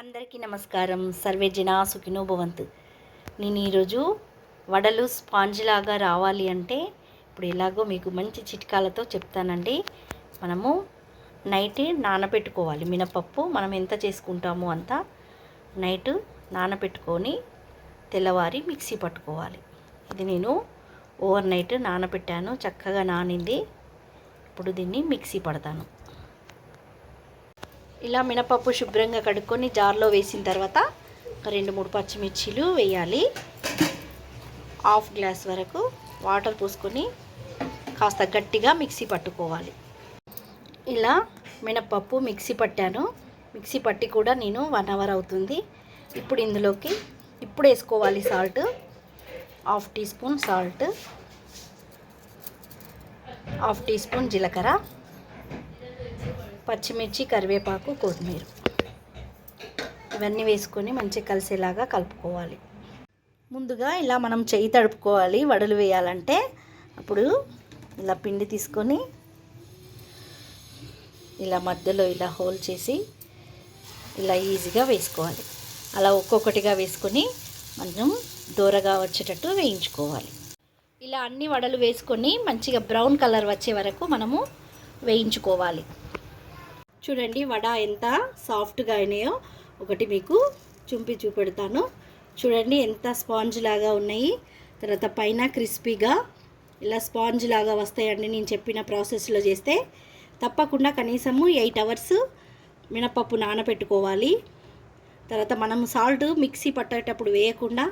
అందరికీ నమస్కారం. సర్వే జనా సుఖినో భవంతు. నేను ఈరోజు వడలు స్పాంజ్ లాగా రావాలి అంటే ఇప్పుడు ఎలాగో మీకు మంచి చిట్కాలతో చెప్తానండి. మనము నైట్ నానబెట్టుకోవాలి మినపప్పు మనం ఎంత చేసుకుంటామో అంత నైట్ నానబెట్టుకొని తెల్లవారి మిక్సీ పట్టుకోవాలి. ఇది నేను ఓవర్ నైట్ నానబెట్టాను చక్కగా నానింది. ఇప్పుడు దీన్ని మిక్సీ పడతాను. ఇలా మినపప్పు శుభ్రంగా కడుక్కొని జార్లో వేసిన తర్వాత రెండు మూడు పచ్చిమిర్చీలు వేయాలి. హాఫ్ గ్లాస్ వరకు వాటర్ పోసుకొని కాస్త గట్టిగా మిక్సీ పట్టుకోవాలి. ఇలా మినపప్పు మిక్సీ పట్టాను. మిక్సీ పట్టి కూడా నేను వన్ అవర్ అవుతుంది. ఇప్పుడు ఇందులోకి ఇప్పుడు వేసుకోవాలి salt. Half teaspoon salt. Half teaspoon జీలకర్ర. పచ్చిమిర్చి కరివేపాకు కొత్తిమీర. ఇవన్నీ వేసుకొని మంచిగా కలిసేలాగా కలుపుకోవాలి. ముందుగా ఇలా మనం చేయి తడుపుకోవాలి. వడలు వేయాలంటే అప్పుడు ఇలా పిండి తీసుకొని ఇలా మధ్యలో ఇలా హోల్ చేసి ఇలా ఈజీగా వేసుకోవాలి. అలా ఒక్కొక్కటిగా వేసుకొని మనం దూరగా వచ్చేటట్టు వేయించుకోవాలి. ఇలా అన్ని వడలు వేసుకొని మంచిగా బ్రౌన్ కలర్ వచ్చే వరకు మనము వేయించుకోవాలి. చూడండి వడ ఎంత సాఫ్ట్గా అయినాయో ఒకటి మీకు చుంపి చూపెడతాను. చూడండి ఎంత స్పాంజ్ లాగా ఉన్నాయి. తర్వాత పైన క్రిస్పీగా ఇలా స్పాంజ్ లాగా వస్తాయండి నేను చెప్పిన ప్రాసెస్లో చేస్తే. తప్పకుండా కనీసము ఎయిట్ అవర్స్ మినపప్పు నానబెట్టుకోవాలి తర్వాత మనం సాల్ట్ మిక్సీ పట్టేటప్పుడు వేయకుండా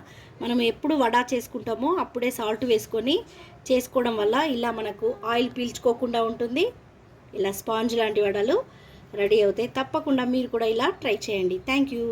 మనం ఎప్పుడు వడ చేసుకుంటామో అప్పుడే సాల్ట్ వేసుకొని చేసుకోవడం వల్ల ఇలా మనకు ఆయిల్ పీల్చుకోకుండా ఉంటుంది. ఇలా స్పాంజ్ లాంటి వడలు రెడీ అవుతాయి. తప్పకుండా మీరు కూడా ఇలా ట్రై చేయండి. Thank you.